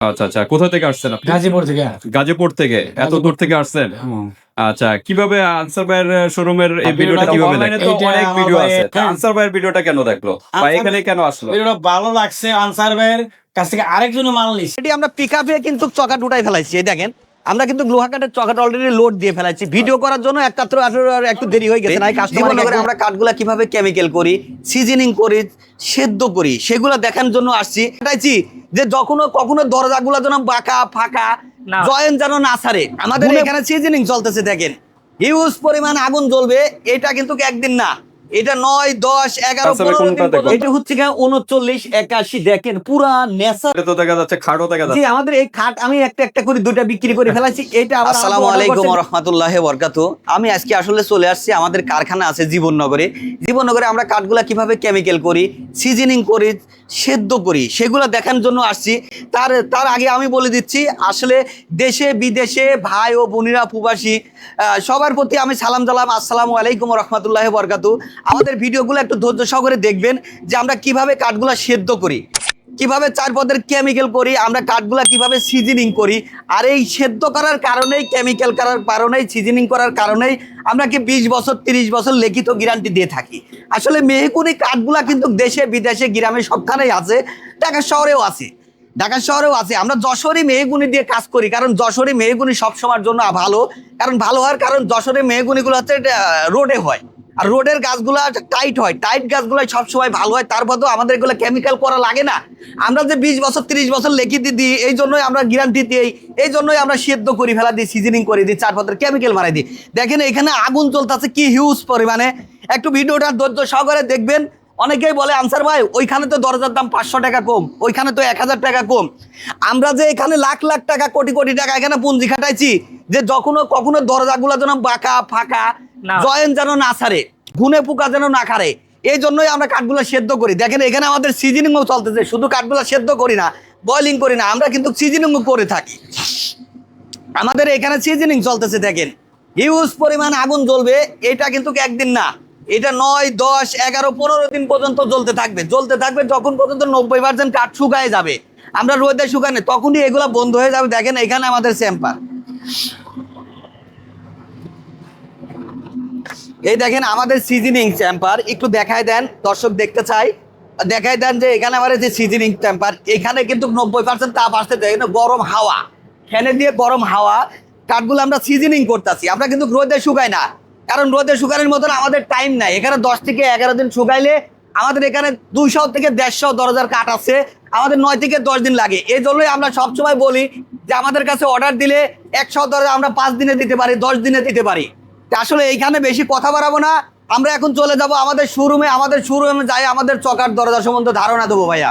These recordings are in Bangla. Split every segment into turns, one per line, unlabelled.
আচ্ছা আচ্ছা। কোথা থেকে আসছেন আপনি?
গাজীপুর থেকে।
গাজীপুর থেকে? এত দূর থেকে আসছেন? আচ্ছা কীভাবে আনসার ভাইয়ের শোরুমের এই ভিডিওটা কীভাবে দেখল অনেক ভিডিও আছে। আনসার ভাইয়ের ভিডিওটা কেন দেখল? বা এখানে কেন আসলো?
ভিডিওটা ভালো লাগছে আনসার ভাইয়ের কাছ থেকে আরেকজন মাল নিছি।
এটি আমরা পিক আপে কিন্তু চকা উঠাই ফেলাইছি এই দেখেন। আমরা কিন্তু লোহা কাঠের চকাট অলরেডি লোড দিয়ে ফেলাইছি ভিডিও করার জন্য একাত্র আসলে একটু দেরি হয়ে গেছে না কাস্টমার করে আমরা কাঠগুলা কীভাবে কেমিক্যাল করি সিজনিং করি সেদ্ধ করি সেগুলো দেখার জন্য আসছি। এটাইছি যে যখনও কখনো দরজাগুলো যেন বাঁকা ফাঁকা জয়েন যেন না ছাড়ে। আমাদের এখানে সিজনিং চলতেছে দেখেন। হিউজ পরিমাণ আগুন জ্বলবে এটা কিন্তু একদিন না। এটা নয় দশ এগারো
আচ্ছা,
এটা হচ্ছে গিয়ে উনচল্লিশ একাশি দেখেন পুরা নেশা।
তো দেখা যাচ্ছে খাটও দেখা যাচ্ছে।
আমাদের এই খাট আমি একটা একটা করে দুটা বিক্রি করে ফেলাইছি। এটা আবার
আসসালামু আলাইকুম রহমতুল্লাহ বরকাত আমি আজকে আসলে চলে আসছি আমাদের কারখানা আছে জীবননগরে। জীবননগরে আমরা কাঠগুলা কীভাবে কেমিক্যাল করি সিজনিং করি সেদ্ধ করি সেগুলো দেখার জন্য আসছি। তার তার আগে আমি বলে দিচ্ছি আসলে দেশে বিদেশে ভাই ও বোনিরা প্রবাসী সবার প্রতি আমি সালাম জালাম আসসালামু আলাইকুম রহমতুল্লাহ বরকাত আমাদের ভিডিওগুলো একটু ধৈর্য সহকারে দেখবেন যে আমরা কীভাবে কাঠগুলা সেদ্ধ করি, কীভাবে চার পদের কেমিক্যাল করি, আমরা কাঠগুলা কীভাবে সিজনিং করি, আর এই সেদ্ধ করার কারণেই কেমিক্যাল করার কারণেই সিজনিং করার কারণেই আমরা কি বিশ বছর, তিরিশ বছর লিখিত গ্যারান্টি দিয়ে থাকি। আসলে মেহকুনি কাঠগুলা কিন্তু দেশে, বিদেশে, গ্রামে সবখানেই আছে, ঢাকা শহরেও আছে। ঢাকা শহরেও আছে। আমরা যশোরই মেহগুনি দিয়ে কাজ করি, কারণ যশোরই মেহগুনি সবসময়ের জন্য ভালো। কারণ ভালো হওয়ার কারণ যশোরের মেহগুনিগুলো হচ্ছে রোডে হয়। আর রোডের গাছগুলা টাইট হয়, টাইট গাছগুলো সবসময় ভালো হয়। তারপর তো আমাদের এগুলো কেমিক্যাল করা লাগে না। আমরা যে বিশ বছর, তিরিশ বছর লিখিত দিই এই জন্যই আমরা গ্যারান্টি দিই, এই জন্যই আমরা সেদ্ধ করি, ফেলা দিই সিজনিং করে, দিই, চার পথের কেমিক্যাল মারাই দিই। দেখেন এখানে আগুন চলতেছে কি হিউজ পরিমাণে। একটু ভিডিওটা ধৈর্য সহকারে দেখবেন। অনেকেই বলে, আনসার ভাই, ওইখানে তো দরজার দাম পাঁচশো টাকা কম, ওইখানে তো এক হাজার টাকা কম। আমরা যে এখানে লাখ লাখ টাকা, কোটি কোটি টাকা এখানে পুঞ্জি খাটাইছি, যে যখনও কখনো দরজাগুলো যেন বাঁকা, ফাঁকা জয়েন যেন না ছাড়ে ঘুনে পোকা যেন না খারে এই জন্যই আমরা কাঠগুলো সেদ্ধ করি। দেখেন, এখানে আমাদের সিজনিংও চলতেছে, শুধু কাঠগুলো সেদ্ধ করি না বয়লিং করি না, আমরা কিন্তু সিজনিংও করে থাকি। আমাদের এখানে সিজনিং চলতেছে, দেখেন। হিউজ পরিমাণ আগুন জ্বলবে, এটা কিন্তু একদিন না। এটা নয়, দশ, এগারো, পনেরো দিন পর্যন্ত জ্বলতে থাকবে। জ্বলতে থাকবে যখন পর্যন্ত নব্বই পার্সেন্ট কাঠ শুকায় যাবে। আমরা রোদে শুকানে তখনই এগুলো বন্ধ হয়ে যাবে। দেখেন, এখানে আমাদের স্যাম্পার এই দেখেন আমাদের সিজনিং চ্যাম্পার একটু দেখায় দেন, দর্শক দেখতে চাই। দেখায় দেন যে এখানে আমাদের যে সিজনিং চ্যাম্পার এখানে কিন্তু নব্বই পার্সেন্ট তাপ আসতে দেখেন গরম হাওয়া। ফ্যানে দিয়ে গরম হাওয়া কাঠগুলো আমরা সিজনিং করতেছি। আমরা কিন্তু রোদে শুকাই না, কারণ রোদে শুকানোর মতন আমাদের টাইম নাই। এখানে দশ থেকে এগারো দিন শুকাইলে আমাদের এখানে দুইশো থেকে দেড়শো দরজার কাঠ আছে, আমাদের নয় থেকে দশ দিন লাগে। এই জন্যই আমরা সবসময় বলি যে আমাদের কাছে অর্ডার দিলে একশো দরজা আমরা পাঁচ দিনে দিতে পারি, দশ দিনে দিতে পারি। আসলে এইখানে বেশি কথা বাড়াবো না। আমরা এখন চলে যাব আমাদের শোরুমে আমাদের শোরুমে যাই, আমাদের চকার দরজা সম্বন্ধে ধারণা দেবো ভাইয়া।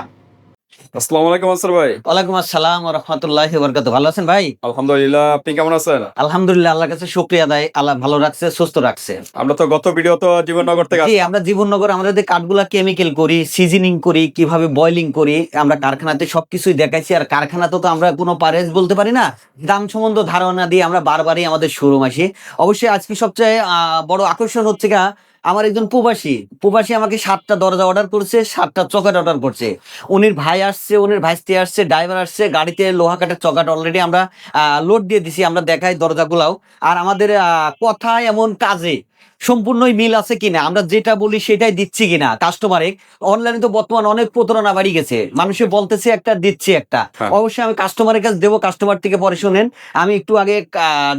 আসসালামু আলাইকুম আনসার ভাই।
ওয়ালাইকুম আসসালাম রহমতুল্লাহ বরকাত ভালো আছেন ভাই?
আলহামদুলিল্লাহ আপনি কেমন আছেন?
আলহামদুলিল্লাহ আল্লাহর কাছে শুক্রিয়া দেয় আল্লাহ ভালো রাখছে সুস্থ রাখছে।
আমরা তো গত ভিডিও তো জীবননগর থেকে
জি আমরা জীবননগর আমাদের যে কাঠগুলা কেমিক্যাল করি সিজনিং করি কীভাবে বয়লিং করি আমরা কারখানাতে সবকিছুই দেখাইছি। আর কারখানাতে তো আমরা কোনো পারেজ বলতে পারি না দাম সম্বন্ধ ধারণা দিয়ে আমরা বারবারই আমাদের শোরুম আসি। অবশ্যই আজকে সবচেয়ে বড় আকর্ষণ হচ্ছে গা আমার একজন প্রবাসী। প্রবাসী আমাকে সাতটা দরজা অর্ডার করছে, সাতটা চকাট অর্ডার করছে। উনির ভাই আসছে, উনির ভাই স্ত্রী আসছে ড্রাইভার আসছে, গাড়িতে লোহা কাঠের চকাট অলরেডি আমরা লোড দিয়ে দিছি, আমরা দেখাই দরজাগুলাও। আর আমাদের কথা এমন কাজে সম্পূর্ণই মিল আছে কিনা? আমরা যেটা বলি সেটাই দিচ্ছি কিনা? কাস্টমারে অনলাইনে তো বর্তমান অনেক প্রতারণা বাড়ি গেছে। মানুষে বলতেছে একটা দিচ্ছে একটা।
হ্যাঁ।
অবশ্যই আমি কাস্টমারের কাছে দেবো কাস্টমার থেকে পরে শুনেন। আমি একটু আগে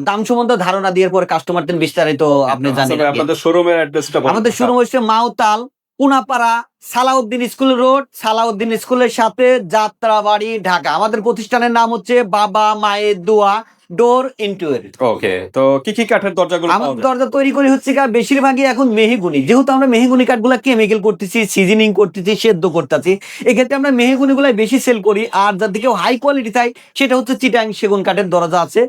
দাম সম্বন্ধে ধারণা দিয়ে পরে কাস্টমার বিস্তারিত আপনি জানেন। আর কি।
আপনাদের শোরুমের অ্যাড্রেসটা
আমাদের শুরু হচ্ছে মাওতাল কুনাপাড়া সালাউদ্দিন স্কুল রোড। সালাউদ্দিন স্কুলের সাথে যাত্রাবাড়ি ঢাকা। আমাদের প্রতিষ্ঠানের নাম হচ্ছে বাবা মায়ের দোয়া। ডোর ইন্টুয়ার
ওকে তো কি কি কাঠের দরজাগুলো
আমার? দরজা তৈরি করি হচ্ছে কার বেশিরভাগই এখন মেহগুনি। যেহেতু আমরা মেহগুনি কাঠগুলা কেমিক্যাল করতেছি সিজনিং করতেছি সেদ্ধ করতেছি এক্ষেত্রে আমরা মেহগুনি গুলাই বেশি সেল করি। আর যার দিকে হাই কোয়ালিটি চাই সেটা হচ্ছে চিটাং সেগুন কাঠের দরজা আছে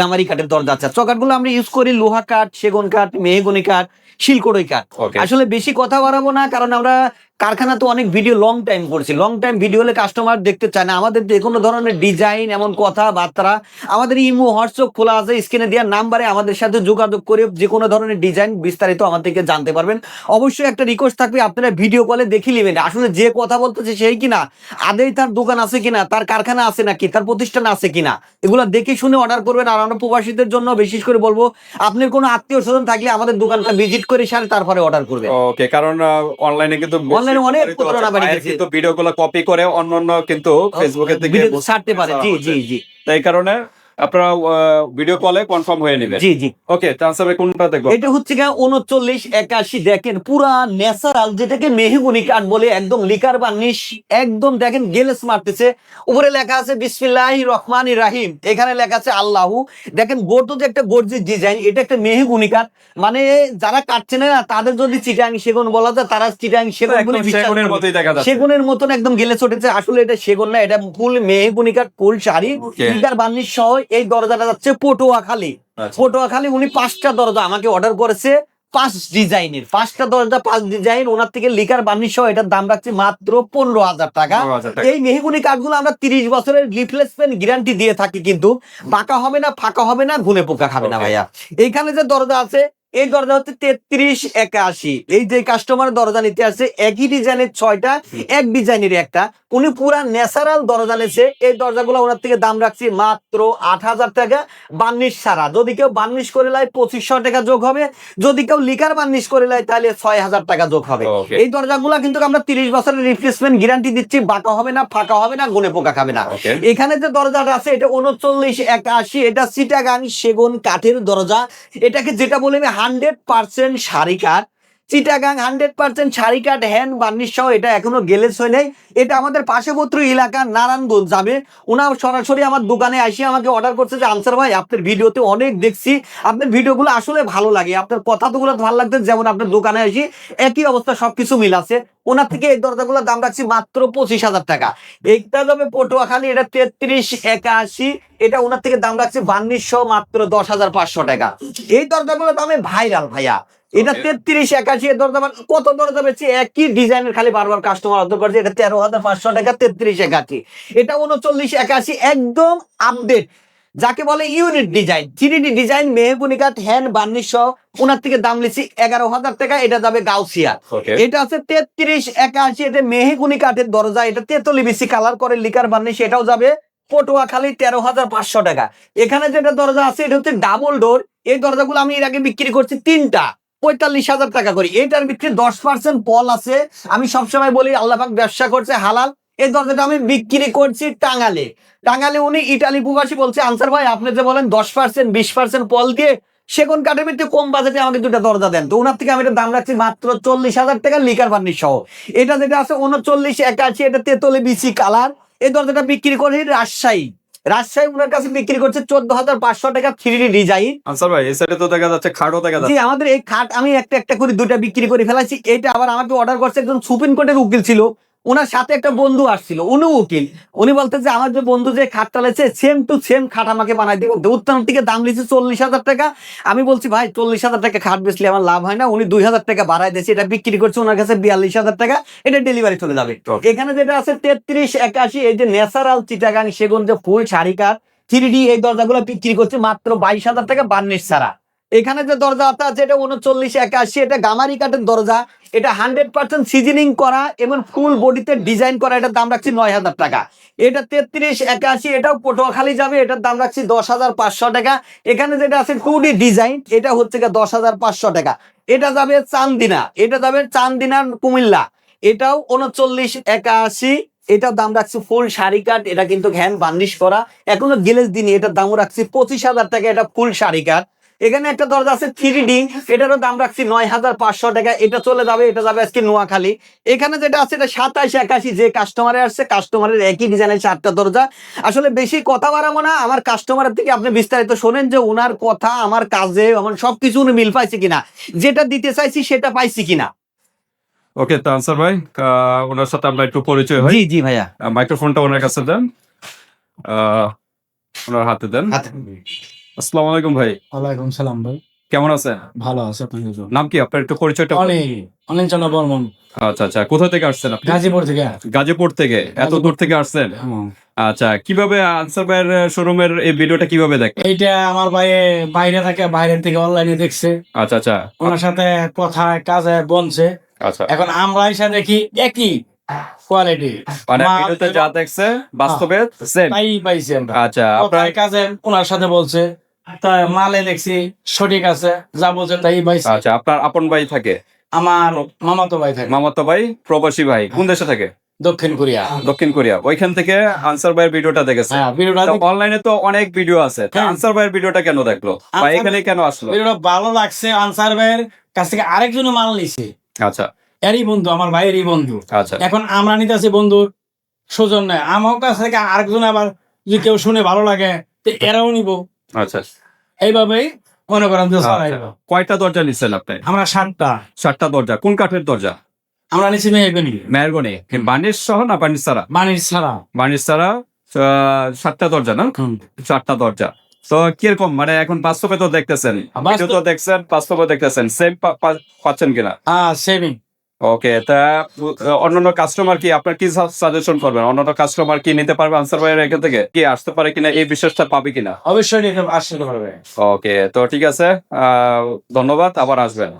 গামারি কাঠের দরজা আছে। চকাটগুলো আমরা ইউজ করি লোহা কাঠ সেগুন কাঠ মেহগুনি কাঠ শিলকড়ই কাঠ। আসলে বেশি কথা বাড়াবো না কারণ আমরা কারখানা তো অনেক ভিডিও লং টাইম করছি। লং টাইম ভিডিও হলে কাস্টমার দেখতে চায় না। আমাদের যে কোনো ধরনের ডিজাইন এমন কথাবার্তা আমাদের ইমো হোয়াটসঅ্যাপ খোলা আছে স্ক্রিনে দেওয়ার নাম্বারে আমাদের সাথে যোগাযোগ করে যে কোনো ধরনের ডিজাইন বিস্তারিত আমার থেকে জানতে পারবেন। অবশ্যই একটা রিকোয়েস্ট থাকবে আপনারা ভিডিও কলে দেখে নেবেন। আসলে যে কথা বলতেছে সেই কিনা? আদেই তার দোকান আছে কিনা? তার কারখানা আছে নাকি? তার প্রতিষ্ঠান আছে কিনা? এগুলো দেখে শুনে অর্ডার করবেন। আর আমরা প্রবাসীদের জন্য বিশেষ করে বলব আপনার কোনো আত্মীয় স্বজন থাকলে আমাদের দোকানটা ভিজিট করে সারে তারপরে অর্ডার করবেন।
ওকে কারণ অনলাইনে কিন্তু
এ অনেক প্রতারণা বাড়িয়েছে।
কিন্তু ভিডিও গুলো কপি করে অন্য অন্য কিন্তু ফেসবুকে থেকে
ছাড়তে পারে। জি জি জি।
তাই কারণে আপনারা ভিডিও কলে কনফার্ম হয়ে নেবেন।
জি জি।
ওকে ট্রান্সফার কোনটা দেখব?
এটা হচ্ছে উনচল্লিশ একাশি দেখেন পুরা ন্যাচারাল যেটাকে মেহগুনি কাঠ বলে একদম লিকার বার্নিশ একদম দেখেন গেলেস মারতেছে। উপরে লেখা আছে বিসমিল্লাহ রহমান রাহিম। এখানে লেখা আছে আল্লাহু। দেখেন গোটো যে একটা গর্জির ডিজাইন এটা একটা মেহগুনি কাঠ। মানে যারা কাটছে না তাদের যদি চিটাং সেগুন বলা যায় তারা চিটাং
সেগুনের মতোই দেখা যাচ্ছে।
সেগুনের মতন একদম গেলে চটেছে আসলে এটা সেগুন না এটা ফুল মেহগুনি কাঠ ফুল শাড়ি লিকার বার্নিশ সহ এই দরজাটা যাচ্ছে পটুয়াখালী।
আচ্ছা।
পটুয়াখালী উনি পাঁচটা দরজা আমাকে অর্ডার করেছে পাঁচ ডিজাইনের পাঁচটা দরজা পাঁচ ডিজাইন ওনার থেকে লিকার বার্নিশ সহ এটার দাম রাখছে মাত্র পনেরো হাজার টাকা। এই মেহগুনি কাঠগুলো আমরা তিরিশ বছরের রিপ্লেসমেন্ট গ্যারান্টি দিয়ে থাকি কিন্তু। পাকা হবে না ফাঁকা হবে না ঘুনে পোকা খাবে না ভাইয়া। এইখানে যে দরজা আছে এই দরজা হচ্ছে তেত্রিশ একাশি। এই যে কাস্টমার দরজা নিতে আসছে একই ডিজাইনের ছয়টা এক ডিজাইনের একটা। উনি পুরা ন্যাচারাল দরজা নিয়েছে এই দরজাগুলো ওনার থেকে দাম রাখছি মাত্র আট হাজার টাকা বার্নিশ ছাড়া। যদি কেউ বার্নিশ করে লাই পঁচিশশো টাকা যোগ হবে। যদি কেউ লিকার বার্নিশ করে লাই তাহলে ছয় হাজার টাকা যোগ হবে. এই দরজাগুলো কিন্তু আমরা তিরিশ বছরের রিপ্লেসমেন্ট গ্যারান্টি দিচ্ছি। বাঁকা হবে না ফাঁকা হবে না গুনে পোকা খাবে না। এখানে যে দরজাটা আছে এটা উনচল্লিশ একাশি। এটা সিটাগান সেগুন কাঠের দরজা। এটাকে যেটা বলে আমি হান্ড্রেড পার্সেন্ট কাঠ চিটাগাং হান্ড্রেড পার্সেন্ট শাড়ি কাঠ হ্যান্ড বার্নিশ সহ এটা এখনও গেলেস হয় নাই। এটা আমাদের পার্শ্ববর্তী এলাকা নারায়ণগঞ্জ যাবে। ওনার সরাসরি আমার দোকানে আসি আমাকে অর্ডার করছে যে, আনসার ভাই, আপনার ভিডিওতে অনেক দেখছি। আপনার ভিডিওগুলো আসলে ভালো লাগে। আপনার কথাগুলো ভালো লাগছে। যেমন আপনার দোকানে আসি, একই অবস্থা, সবকিছু মিল আছে। ওনার থেকে এই দরজাগুলোর দাম রাখছি মাত্র পঁচিশ হাজার টাকা। এইটা যাবে পটুয়াখালী, এটা তেত্রিশ, একাশি। এটা ওনার থেকে দাম রাখছে বান্নিশশো মাত্র দশ হাজার পাঁচশো টাকা। এই দরজাগুলো দামে ভাইরাল ভাইয়া। এটা তেত্রিশ একাশি দরজা মানে কত দরজা বেছে একই ডিজাইনের খালি বারবার কাস্টমার অর্ডার করছে। এটা তেরো হাজার পাঁচশো টাকা তেত্রিশ একাশি। এটা উনচল্লিশ একাশি একদম আপডেট যাকে বলে ইউনিট ডিজাইন থ্রি ডিজাইন মেহগুনি কাঠ হ্যান্ড বার্নিশ সহ ওনার থেকে দাম লিছি এগারো হাজার টাকা। এটা যাবে গাউসিয়া। এটা আছে তেত্রিশ একাশি। এটা মেহেগুনি কাঠের দরজা। এটা তেতলি বেশি কালার করে লিকার বার্নিশ এটাও যাবে পটুয়াখালী তেরো হাজার পাঁচশো টাকা। এখানে যেটা দরজা আছে এটা হচ্ছে ডাবল ডোর এই দরজাগুলো আমি এর আগে বিক্রি করছি তিনটা। পঁয়তাল্লিশ হাজার টাকা করি। এটার বিক্রি দশ পার্সেন্ট পল আছে। আমি সবসময় বলি আল্লাহাক ব্যবসা করছে হালাল। এই দরজাটা আমি বিক্রি করছি টাঙ্গালে। টাঙ্গালে উনি ইটালি প্রবাসী বলছে, আনসার ভাই, আপনি যে বলেন দশ পার্সেন্ট বিশ পার্সেন্ট পল দিয়ে সেগুন কাঠের ভিত্তি কম বাজেটে আমাকে দুটা দরজা দেন। তো ওনার থেকে আমি এটা দাম রাখছি মাত্র চল্লিশ হাজার টাকা লিকার বার্নিশ সহ। এটা যেটা আছে উনচল্লিশ একাশি, এটা তেতলি, বিসি কালার। এই দরজাটা বিক্রি করে রাজশাহী। রাজশাহী ওনার কাছে বিক্রি করছে চোদ্দ হাজার পাঁচশো টাকা থ্রি ডিজাইন।
আনসার ভাই এই সাইডে তো দেখা যাচ্ছে খাটও দেখা যাচ্ছে।
আমাদের এই খাট আমি একটা একটা করে দুটা বিক্রি করে ফেলাছি এটা আবার আমাকে অর্ডার করছে একজন সুপ্রিম কোর্টের উকিল ছিল। ওনার সাথে একটা বন্ধু আসছিল উনি উকিল। উনি বলতে যে আমার যে বন্ধু যে খাট চালাইছে সেম টু সেম খাট আমাকে বানাই দিব। উত্তর থেকে দাম লিখছে চল্লিশ হাজার টাকা। আমি বলছি ভাই চল্লিশ হাজার টাকা খাট বেচলে আমার লাভ হয় না। উনি দুই হাজার টাকা বাড়াই দিয়েছে এটা বিক্রি করছে ওনার কাছে বিয়াল্লিশ হাজার টাকা এটা ডেলিভারি চলে যাবে. এখানে যেটা আছে তেত্রিশ একাশি এই যে ন্যাচারাল চিটাগাং সেগুন যে ফুল শাড়ি কাঠ থ্রি ডি এই দরজাগুলো বিক্রি করছে মাত্র বাইশ হাজার টাকা বার্নিশ ছাড়া। এখানে যে দরজাটা আছে এটা উনচল্লিশ একাশি, এটা গামারি কাঠের দরজা। এটা হান্ড্রেড পার্সেন্ট সিজনিং করা এবং ফুল বডিতে ডিজাইন করা, এটার দাম রাখছি নয় হাজার টাকা। এটা তেত্রিশ একাশি, এটাও পটুয়াখালী যাবে, এটার দাম রাখছি দশ হাজার পাঁচশো টাকা। এখানে যেটা আছে টু ডি ডিজাইন, এটা হচ্ছে দশ হাজার পাঁচশো টাকা। এটা যাবে চান্দিনা, এটা যাবে চান্দিনা, কুমিল্লা। এটাও উনচল্লিশ একাশি, এটার দাম রাখছি ফুল শাড়ি কাঠ, এটা কিন্তু হ্যান্ড বার্নিশ করা। এখনও গেলেস দিনই এটার দামও রাখছি পঁচিশ হাজার টাকা, এটা ফুল শাড়ি কাঠ। এখানে একটা দরজা আছে থ্রি ডি এটারও দাম রাখছি নয় হাজার পাঁচশো টাকা। এটা চলে যাবে এটা যাবে আজকে নোয়াখালী। এখানে যেটা আছে এটা সাতাশ একাশি যে কাস্টমারে আসছে কাস্টমারের একই ডিজাইনের চারটা দরজা। আসলে বেশি কথা বাড়াবো না আমার কাস্টমারের থেকে আপনি বিস্তারিত শোনেন যে ওনার কথা আমার কাজে আমার সবকিছু উনি মিল পাইছে কিনা। যেটা দিতে চাইছি সেটা পাইছি কিনা।
ওকে তো আনসার ভাই ওনার সাথে আমরা একটু পরিচয় হই
জি জি ভাইয়া।
মাইক্রোফোনটা ওনার কাছে দেন। ওনার হাতে দেন। আসসালামু আলাইকুম ভাই।
ওয়ালাইকুম সালাম ভাই।
কেমন আছেন?
ভালো আছে আপনি
নাম কি? আপনার একটু পরিচয়টা
অনেক অনেক চন্দ্র বর্মন।
আচ্ছা আচ্ছা। কোথা থেকে আসছেন আপনি?
গাজীপুর থেকে।
গাজীপুর থেকে। এত দূর থেকে আসছেন? আচ্ছা কীভাবে আনসার ভাইয়ের শোরুমের এই ভিডিওটা কীভাবে দেখ
এইটা আমার ভাই বাইরে থাকে বাইরের থেকে অনলাইনে দেখছে।
আচ্ছা আচ্ছা।
ওনার সাথে কথায় কাজে বনছে।
আচ্ছা।
এখন আমরা এসে দেখি একই কোয়ালিটি
মানে ভিডিওতে যা দেখছে বাস্তবে সেম
তাই পাইছি আমরা।
আচ্ছা আপনার
কাজে ওনার সাথে বলছে। তা মালে দেখছি সঠিক আছে যা বলছে তাই পাইছি
আচ্ছা আপনার আপন ভাই থাকে?
আমার মামাতো ভাই থাকে।
মামাতো ভাই প্রবাসী ভাই কোন দেশে থাকে?
দক্ষিণ কোরিয়া।
দক্ষিণ কোরিয়া। ওইখান থেকে আনসার ভাইয়ের ভিডিওটা দেখেছে।
হ্যাঁ
অনলাইনে তো অনেক ভিডিও আছে।
হ্যাঁ।
আনসার ভাইয়ের ভিডিওটা কেন দেখল? বা এখানে কেন আসলো?
ভিডিওটা ভালো লাগছে আনসার ভাইয়ের কাছ থেকে আরেকজন মাল নিছে।
আচ্ছা।
এরই বন্ধু আমার ভাইয়েরই বন্ধু।
আচ্ছা।
এখন আমরা নিতেছি বন্ধুর সুজন নেই। আমার কাছ থেকে আরেকজন আবার যদি কেউ শুনে ভালো লাগে তো এরাও নিব।
আচ্ছা।
এইভাবেই মনে করেন যে
আচ্ছা। কয়টা দরজা নিচ্ছেন আপনি?
আমরা সাতটা।
সাতটা দরজা। কোন কাঠের দরজা?
আমরা নিচ্ছি মেহগনি
মেহরগনি। বার্নিশ সহ না ছাড়া?
মানির ছাড়া।
বার্নিশ ছাড়া আহ, সাতটা দরজা না? চারটা দরজা। তো কীরকম? মানে এখন বাস্তবে তো দেখতেছেন।
বাস্তব-
তো দেখছেন বাস্তবে দেখতেছেন। সেম পাচ্ছেন কিনা?
হ্যাঁ সেভিং
ওকে তা অন্যান্য কাস্টমার কি আপনার কি সাজেশন করবেন? অন্যান্য কাস্টমার কি নিতে পারবে আনসার ভাইয়ের এখান থেকে? কি আসতে পারে কিনা এই বিশ্বাসটা পাবে কিনা?
অবশ্যই আসতে পারবে।
ওকে তো ঠিক আছে আহ, ধন্যবাদ আবার আসবেন।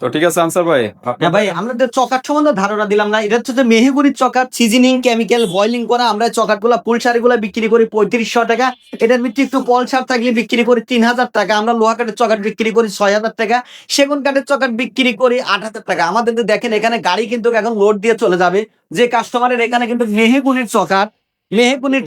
তো ঠিক আছে, আনসার ভাই।
হ্যাঁ ভাই, আমরা তো সম্বন্ধে ধারণা দিলাম না, এটা হচ্ছে মেহেগুড়ির সিজনিং কেমিক্যাল বয়লিং করা, আমরা গুলা পুলসারি গুলা বিক্রি করি পঁয়ত্রিশশো টাকা। এটার একটু পলসার থাকলে বিক্রি করি তিন হাজার টাকা। আমরা লোহা কাঠের চকাট বিক্রি করি ছয় হাজার টাকা। সেগুন কাঠের চকাট বিক্রি করি আট হাজার টাকা। আমাদের দেখেন, এখানে গাড়ি কিন্তু এখন লোড দিয়ে চলে যাবে। যে কাস্টমারের এখানে কিন্তু মেহেগুড়ির চকাট মেহেগুড়ির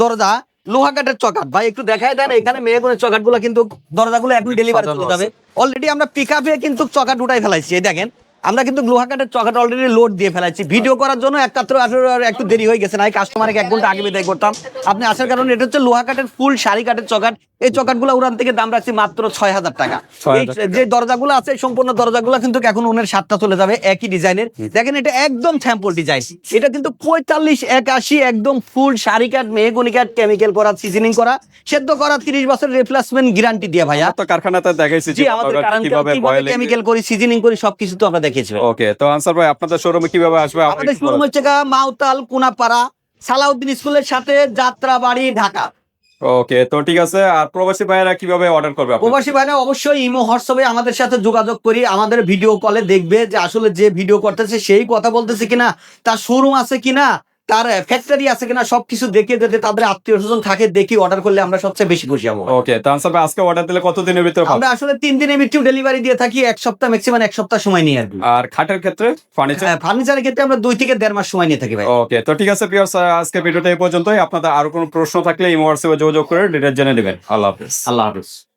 দরজা লোহা কাঠের চকাট। ভাই একটু দেখাই দেন এখানে মেহেগুড়ির চকাটগুলো কিন্তু দরজাগুলো এখন ডেলিভারি চলে যাবে। অলরেডি আমরা পিক আপে কিন্তু চকাট উঠাই ফেলাইছি এই দেখেন। আমরা কিন্তু লোহা কাঠের চকাট অলরেডি লোড দিয়ে ফেলাইছি। ভিডিও করার জন্য একাত্তর আঠারো একটু দেরি হয়ে গেছে না কাস্টমারকে এক ঘণ্টা আগে বিদায় করতাম। আপনি আসার কারণে এটা হচ্ছে লোহা কাঠের ফুল শাড়ি কাঠের চকাট। এই চকাটগুলো উড়ান থেকে দাম রাখছি মাত্র ছয় হাজার টাকা।
6,000
এই যে দরজাগুলো আছে সম্পূর্ণ দরজাগুলো কিন্তু এখন উনের সাতটা চলে যাবে একই ডিজাইনের। দেখেন এটা একদম স্যাম্পল ডিজাইন এটা কিন্তু পঁয়তাল্লিশ একাশি একদম ফুল শাড়ি কাঠ মেহগুনি কাঠ কেমিক্যাল করা সিজনিং করা সেদ্ধ করা তিরিশ বছর রিপ্লেসমেন্ট গ্যারান্টি দিয়ে ভাইয়া।
তো কারখানাতে দেখাইছি
জি আমাদের কেমিক্যাল করি সিজনিং করি সবকিছু তো আমরা দেখিয়েছি ভাই।
ওকে তো আনসার ভাই আপনাদের শোরুমে কীভাবে আসবে?
আমাদের শোরুম হচ্ছে মাউতাল কুনাপাড়া সালাউদ্দিন স্কুলের সাথে যাত্রাবাড়ি ঢাকা।
ওকে, তো ঠিক আছে। আর প্রবাসী ভাইয়েরা কীভাবে অর্ডার করবে
প্রবাসী ভাইরা, অবশ্যই ইমো, হোয়াটসঅ্যাপে আমাদের সাথে যোগাযোগ করি। আমাদের ভিডিও কলে দেখবে যে আসলে যে ভিডিও করতেছে, সেই কথা বলতেছে কিনা, তার শোরুম আছে কিনা তার ফ্যাক্টরি আছে কিনা সবকিছু দেখে যাতে তাদের আত্মীয় স্বজন থাকে দেখি অর্ডার করলে আমরা সবচেয়ে বেশি খুশি হব।
ওকে তো আনসার ভাই আজকে অর্ডার দিলে কতদিনের ভিতরে
আমরা আসলে তিন দিনের ভিত্তিও ডেলিভারি দিয়ে থাকি এক সপ্তাহ ম্যাক্সিমাম এক সপ্তাহ সময় নিয়ে আর কি
আর খাটের ক্ষেত্রে ফার্নিচার
ফার্নিচারের ক্ষেত্রে আমরা দুই থেকে দেড় মাস সময় নিয়ে থাকি ভাই।
ওকে তো ঠিক আছে পিয়ার্স আজকে ভিডিওটা এই পর্যন্তই। আপনাদের আরও কোনো প্রশ্ন থাকলে এই হোয়াটসঅ্যাপে যোগাযোগ করে ডিটেল জেনে নেবেন। আল্লাহ হাফিজ।
আল্লাহ হাফিজ।